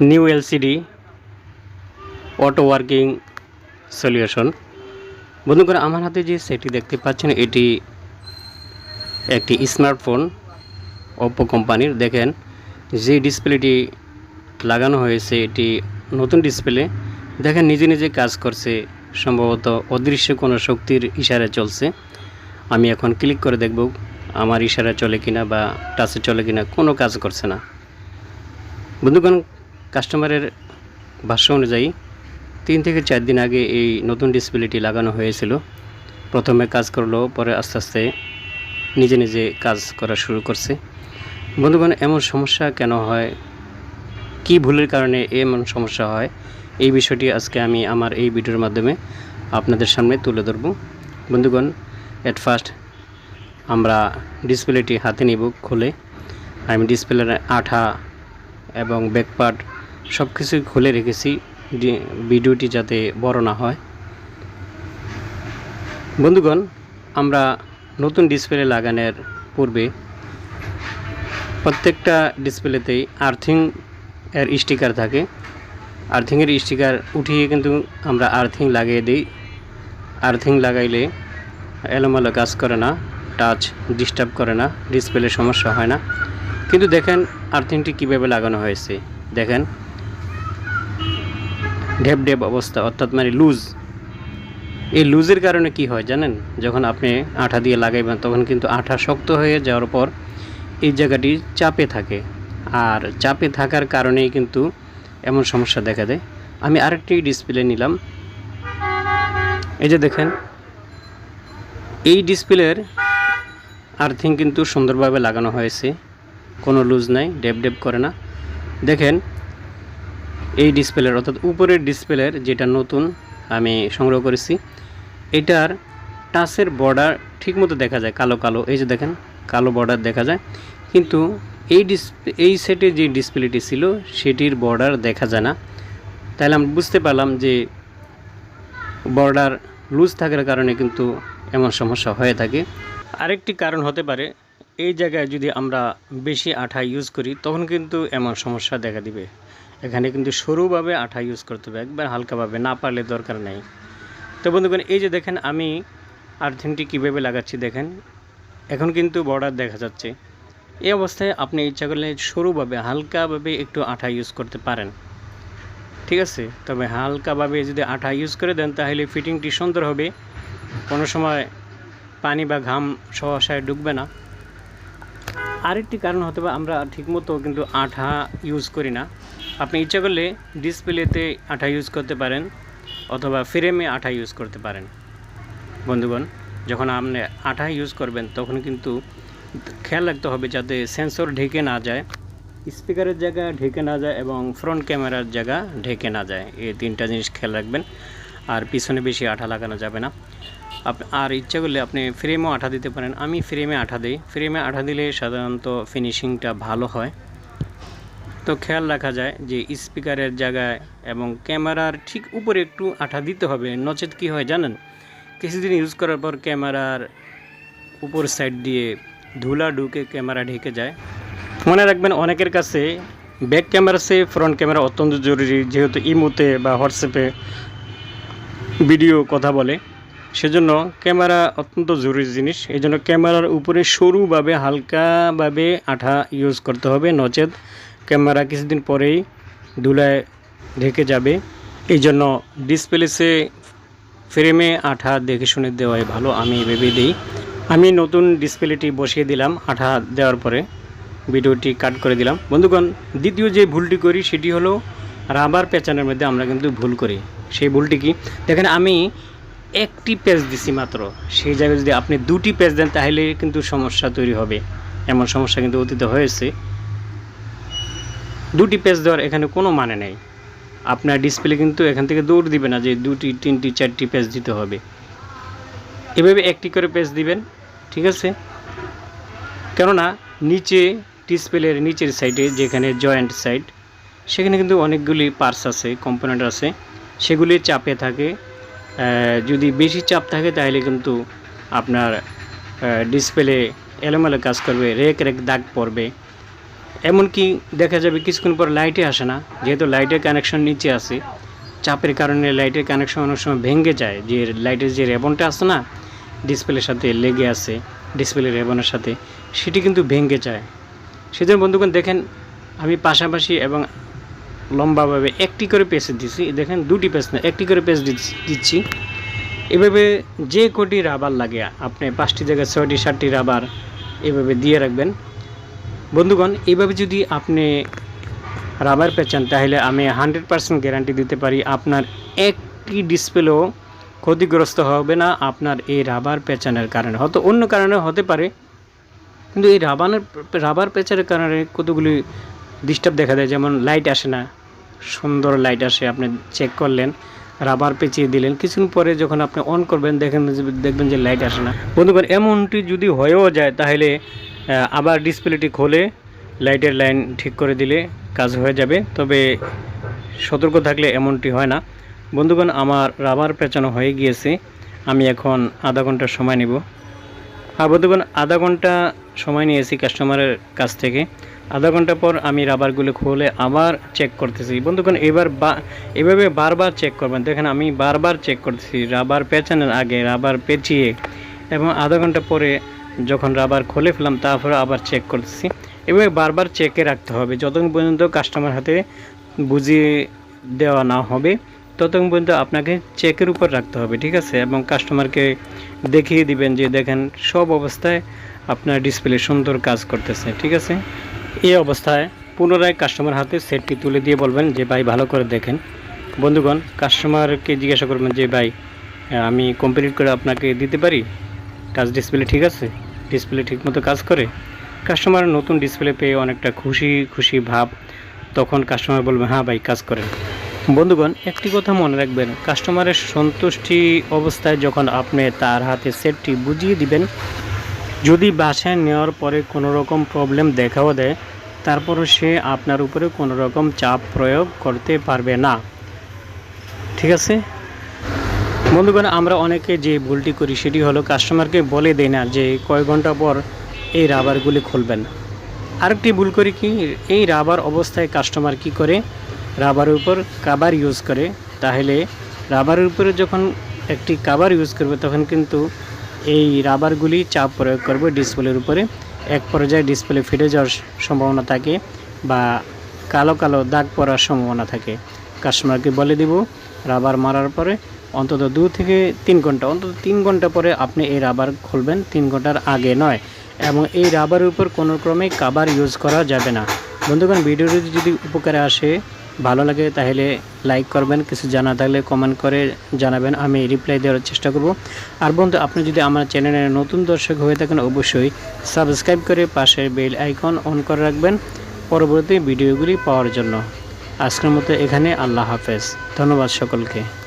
New LCD auto working solution. বন্ধুগণ, আমার হাতে যে সেটি দেখতে পাচ্ছেন, এটি একটি স্মার্টফোন ওপ্পো কোম্পানির। দেখেন, যে ডিসপ্লেটি লাগানো হয়েছে, এটি নতুন ডিসপ্লে। দেখেন, নিজে নিজে কাজ করছে, সম্ভবত অদৃশ্য কোনো শক্তির ইশারা চলছে। আমি এখন ক্লিক করে দেখব, আমার ইশারা চলে কিনা বা টাচে চলে কিনা, কোনো কাজ করছে না। বন্ধুগণ কাস্টমারের ভাষ্য অনুযায়ী তিন থেকে চার দিন আগে এই নতুন ডিসপ্লেটি লাগানো হয়েছিল। প্রথমে কাজ করল, পরে আস্তে আস্তে নিজে নিজে কাজ করা শুরু করছে। বন্ধুগণ, এমন সমস্যা কেন হয়? কি ভুলের কারণে এমন সমস্যা হয়? এই বিষয়টি আজকে আমি আমার এই ভিডিওর মাধ্যমে আপনাদের সামনে তুলে ধরব। বন্ধুগণ এট ফার্স্ট আমরা ডিসপ্লেটি হাতে নিব খুলে। আমি ডিসপ্লের আঠা এবং ব্যাকপার্ট সব কিছুই খুলে রেখেছি ভিডিওটি যাতে বড় না হয়। বন্ধুগণ, আমরা নতুন ডিসপ্লে লাগানোর পূর্বে প্রত্যেকটা ডিসপ্লেতেই আর্থিং এর স্টিকার থাকে। আর্থিংয়ের স্টিকার উঠিয়ে কিন্তু আমরা আর্থিং লাগিয়ে দিই। আর্থিং লাগাইলে এলোমেলো কাজ করে না টাচ ডিস্টার্ব করে না ডিসপ্লে সমস্যা হয় না। কিন্তু দেখেন আর্থিংটি কীভাবে লাগানো হয়েছে। দেখেন ঢেপ ঢেপ অবস্থা, অর্থাৎ মানে লুজ। এই লুজের কারণে কি হয় জানেন? যখন আপনি আঠা দিয়ে লাগাইবেন, তখন কিন্তু আঠা শক্ত হয়ে যাওয়ার পর এই জায়গাটি চাপে থাকে। আর চাপে থাকার কারণেই কিন্তু এমন সমস্যা দেখা দেয়। আমি আরেকটি ডিসপ্লে নিলাম। এই যে দেখেন, এই ডিসপ্লের আর্থিং কিন্তু সুন্দরভাবে লাগানো হয়েছে। কোনো লুজ নাই ডেপ ডেপ করে না। দেখেন এই ডিসপ্লের অর্থাৎ উপরের ডিসপ্লের যেটা নতুন আমি সংগ্রহ করেছি, এটার টাচের বর্ডার ঠিকমতো দেখা যায়, কালো কালো, এই যে দেখেন, কালো বর্ডার দেখা যায়। কিন্তু এই ডিসপ্লে এই সেটে যে ডিসপ্লেটি ছিল, সেটির বর্ডার দেখা যায় না। তাহলে আমি বুঝতে পারলাম যে বর্ডার লুজ থাকার কারণে কিন্তু এমন সমস্যা হয়ে থাকে। আরেকটি কারণ হতে পারে, এই জায়গায় যদি আমরা বেশি আঠা ইউজ করি, তখন কিন্তু এমন সমস্যা দেখা দিবে। এখানে কিন্তু সরুভাবে আঠা ইউজ করতে হবে, একবার হালকাভাবে, না পারলে দরকার নেই। তো বন্ধুগণ, এই যে দেখেন আমি আর্থিংটি কীভাবে লাগাচ্ছি দেখেন, এখন কিন্তু বর্ডার দেখা যাচ্ছে। এই অবস্থায় আপনি ইচ্ছা করলে সরুভাবে, হালকাভাবে একটু আঠা ইউজ করতে পারেন। ঠিক আছে? তবে হালকাভাবে যদি আঠা ইউজ করে দেন, তাহলে ফিটিংটি সুন্দর হবে। কোনো সময় পানি বা ঘাম সহসায় ঢুকবে না। আরেকটি কারণ হতে পারে, আমরা ঠিকমতো কিন্তু আঠা ইউজ করি না। আপনি ইচ্ছা করলে ডিসপ্লেতে আঠা ইউজ করতে পারেন অথবা ফ্রেমে আঠা ইউজ করতে পারেন। বন্ধুগণ, যখন আপনি আঠা ইউজ করবেন, তখন কিন্তু খেয়াল রাখতে হবে যাতে সেন্সর ঢেকে না যায় স্পিকারের জায়গা ঢেকে না যায় এবং ফ্রন্ট ক্যামেরার জায়গা ঢেকে না যায়। এই তিনটা জিনিস খেয়াল রাখবেন। আর পিছনে বেশি আঠা লাগানো যাবে না। আর ইচ্ছা করলে আপনি ফ্রেমও আঠা দিতে পারেন। আমি ফ্রেমে আঠা দিই। ফ্রেমে আঠা দিলে সাধারণত ফিনিশিংটা ভালো হয়। তো খেয়াল রাখা যায় যে স্পিকারের জায়গায় এবং ক্যামেরার ঠিক উপরে একটু আঠা দিতে হবে, নচেত কী হয় জানেন? কিছুদিন ইউজ করার পর ক্যামেরার উপর সাইড দিয়ে ধুলা ঢুকে ক্যামেরা ঢেকে যায়। মনে রাখবেন অনেকের কাছে ব্যাক ক্যামেরা সে ফ্রন্ট ক্যামেরা অত্যন্ত জরুরি, যেহেতু ইমোতে বা হোয়াটসঅ্যাপে ভিডিও কথা বলে। সেজন্য ক্যামেরা অত্যন্ত জরুরি জিনিস। এই জন্য ক্যামেরার উপরে সরুভাবে হালকাভাবে আঠা ইউজ করতে হবে, নচেত ক্যামেরা কিছুদিন পরেই ধুলায় ঢেকে যাবে। এই জন্য ডিসপ্লেসে ফ্রেমে আঠা দেখে শুনে দেওয়াই ভালো, আমি ভেবে দিই। আমি নতুন ডিসপ্লেটি বসিয়ে দিলাম, আঠা দেওয়ার পরে ভিডিওটি কাট করে দিলাম। বন্ধুগণ, দ্বিতীয় যে ভুলটি করি সেটি হলো রাবার পেঁচানোর মধ্যে আমরা কিন্তু ভুল করি। সেই ভুলটি কি? দেখেন, আমি একটি পেজ দিছি মাত্র। সেই জায়গায় যদি আপনি দুটি পেজ দেন, তাহলে কিন্তু সমস্যা তৈরি হবে। এমন সমস্যা কিন্তু অতীতে হয়েছে। দুটি পেজ দেওয়ার এখানে কোনো মানে নেই। আপনার ডিসপ্লে কিন্তু এখান থেকে দৌড় দিবে না যে দুটি, তিনটি, চারটি পেজ দিতে হবে। এভাবে একটি করে পেজ দিবেন, ঠিক আছে? কেননা নিচে ডিসপ্লের নিচের সাইডে যেখানে জয়েন্ট সাইড সেখানে কিন্তু অনেকগুলি পার্টস আছে কম্পোনেন্ট আছে। সেগুলি চাপে থাকে। যদি বেশি চাপ থাকে তাহলে কিন্তু আপনার ডিসপ্লে এলোমেলো কাজ করবে, রেক রেক দাগ পড়বে। এমনকি দেখা যাবে কিছুক্ষণ পর লাইটে আসে না, যেহেতু লাইটের কানেকশন নিচে আছে। চাপের কারণে লাইটের কানেকশন অনেক সময় ভেঙে যায়, যে লাইটের যে রেবনটা আছে না ডিসপ্লের সাথে লেগে আছে ডিসপ্লে রেবনের সাথে, সেটি কিন্তু ভেঙে যায়। সেজন্য বন্ধুগণ, দেখেন, আমি পাশাপাশি এবং লম্বাভাবে একটি করে পেজ দিচ্ছি দেখেন, দুটি পেজ না, একটি করে পেজ দিচ্ছি। এভাবে যে কটি রাবার লাগে, আপনি পাঁচটি জায়গায় ছয়টি, সাতটি রাবার এভাবে দিয়ে রাখবেন। বন্ধুগণ, এইভাবে যদি আপনি রাবার পেঁচান, তাহলে আমি হান্ড্রেড পার্সেন্ট গ্যারান্টি দিতে পারি, আপনার একটি ডিসপ্লেও ক্ষতিগ্রস্ত হবে না আপনার এই রাবার পেঁচানোর কারণে। হয়তো অন্য কারণে হতে পারে, কিন্তু এই রাবারের রাবার পেঁচানোর কারণে কতগুলি ডিস্টার্ব দেখা দেয়, যেমন লাইট আসে না, সুন্দর লাইট আসে, আপনি চেক করলেন, রাবার পেঁচিয়ে দিলেন কিছুদিন পরে যখন আপনি অন করবেন, দেখেন দেখবেন যে লাইট আসে না। বন্ধুগণ, এমনটি যদি হয়েও যায়, তাহলে আবার ডিসপ্লেটি খোলে, লাইটের লাইন ঠিক করে দিলে কাজ হয়ে যাবে। তবে সতর্ক থাকলে এমনটি হয় না। বন্ধুগণ, আমার রাবার পেঁচানো হয়ে গিয়েছে। আমি এখন আধা ঘণ্টা সময় নেব। আর বন্ধুগণ, আধা ঘণ্টা সময় নিয়েছি কাস্টমারের কাছ থেকে। আধা ঘণ্টা পর আমি রাবারগুলো খুলে আবার চেক করতেছি। বন্ধুগণ, এবার বা, এভাবে বারবার চেক করবেন। দেখেন, আমি বারবার চেক করতেছি। রাবার পেঁচানোর আগে, রাবার পেঁচিয়ে এবং আধা ঘণ্টা পরে যখন রাবার খুলে ফেলাম, তারপরে আবার চেক করতেছি। এভাবে বারবার চেকে রাখতে হবে। যতক্ষণ পর্যন্ত কাস্টমার হাতে বুঝিয়ে দেওয়া না হবে, ততক্ষণ পর্যন্ত আপনাকে চেকের উপর রাখতে হবে, ঠিক আছে? এবং কাস্টমারকে দেখিয়ে দিবেন যে, দেখেন, সব অবস্থায় আপনার ডিসপ্লে সুন্দর কাজ করতেছে। ঠিক আছে? এই অবস্থায় পুনরায় কাস্টমার হাতে সেটটি তুলে দিয়ে বলবেন যে, ভাই, ভালো করে দেখেন। বন্ধুগণ কাস্টমারকে জিজ্ঞাসা করবেন যে, ভাই, আমি কমপ্লিট করে আপনাকে দিতে পারি? কাজ ডিসপ্লে ঠিক আছে? ডিসপ্লে ঠিকমতো কাজ করে কাস্টমার নতুন ডিসপ্লে পেয়ে অনেকটা খুশি খুশি ভাব। তখন কাস্টমার বলবে হ্যাঁ ভাই, কাজ করেন বন্ধুগণ, একটি কথা মনে রাখবেন কাস্টমারের সন্তুষ্টি অবস্থায় যখন আপনি তার হাতে সেটটি বুঝিয়ে দিবেন, যদি বাসায় নেওয়ার পরে কোনো রকম প্রবলেম দেখাও দেয়, তারপরও সে আপনার উপরে কোনো রকম চাপ প্রয়োগ করতে পারবে না। ঠিক আছে? বন্ধুগণ, আমরা অনেকে যে ভুলটি করি সেটি হলো কাস্টমারকে বলে দেয় না যে কয় ঘণ্টা পর এই রাবারগুলি খুলবেন। আরেকটি ভুল করি কি? এই রাবার অবস্থায় কাস্টমার কি করে? রাবারের উপর কাবার ইউজ করে। তাহলে রাবারের উপরে যখন একটি কাবার ইউজ করবে, তখন কিন্তু এই রাবারগুলি চাপ প্রয়োগ করবে ডিসপ্লের উপরে। এক পর্যায়ে ডিসপ্লে ফেটে যাওয়ার সম্ভাবনা থাকে বা কালো কালো দাগ পড়ার সম্ভাবনা থাকে। কাস্টমারকে বলে দিব রাবার মারার পরে অন্তত দু থেকে তিন ঘণ্টা, অন্তত তিন ঘণ্টা পরে আপনি এই রাবার খুলবেন, তিন ঘণ্টার আগে নয়। এবং এই রাবারের উপর কোনো ক্রমে কাবার ইউজ করা যাবে না। বন্ধুগণ, ভিডিওটি যদি উপকারে আসে, ভালো লাগে, তাহলে লাইক করবেন, কিছু জানা থাকলে কমেন্ট করে জানাবেন, আমি রিপ্লাই দেওয়ার চেষ্টা করব। আর বন্ধু, আপনি যদি আমার চ্যানেলে নতুন দর্শক হয়ে থাকেন, অবশ্যই সাবস্ক্রাইব করে পাশের বেল আইকন অন করে রাখবেন, পরবর্তী ভিডিওগুলি পাওয়ার জন্য। আজকের মতো এখানে, আল্লাহ হাফেজ। ধন্যবাদ সকলকে।